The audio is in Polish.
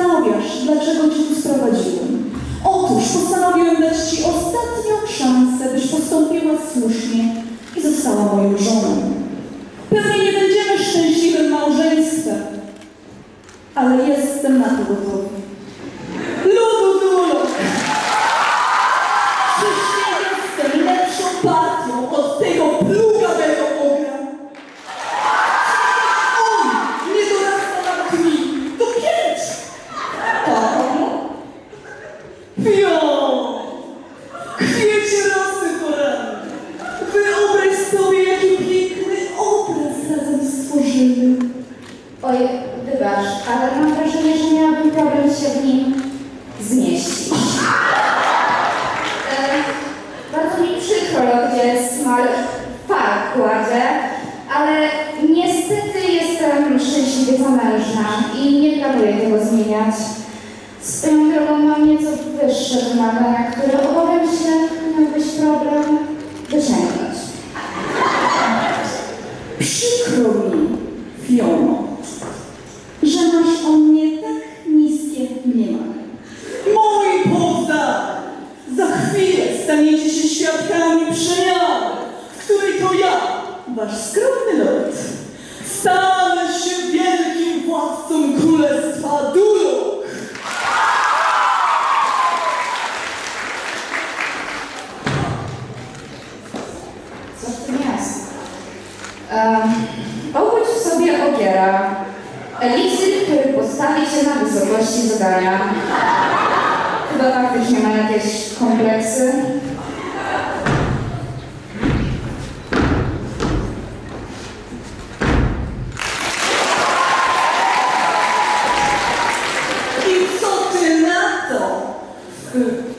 się zastanawiasz, dlaczego cię tu sprowadziłem. Otóż postanowiłem dać ci ostatnią szansę, byś postąpiła słusznie i została moją żoną. Pewnie nie będziemy szczęśliwym małżeństwem, ale jestem na to gotowy. Oj, wybacz, ale mam wrażenie, że miałabym problem się w nim zmieścić. E, bardzo mi przykro, gdzie smal far kładzie, ale niestety jestem szczęśliwie zamężna i nie planuję tego zmieniać. Swoją drogą mam nieco wyższe wymagania, które obawiam się miałbyś problem wyciągnąć. Wasz skromny lord, stanę się wielkim władcą królestwa Duluk. Co tym jest? Um, obudź w sobie ogiera. Eliksir, który postawi cię na wysokości zadania. Chyba faktycznie ma jakieś kompleksy. I co ty na to?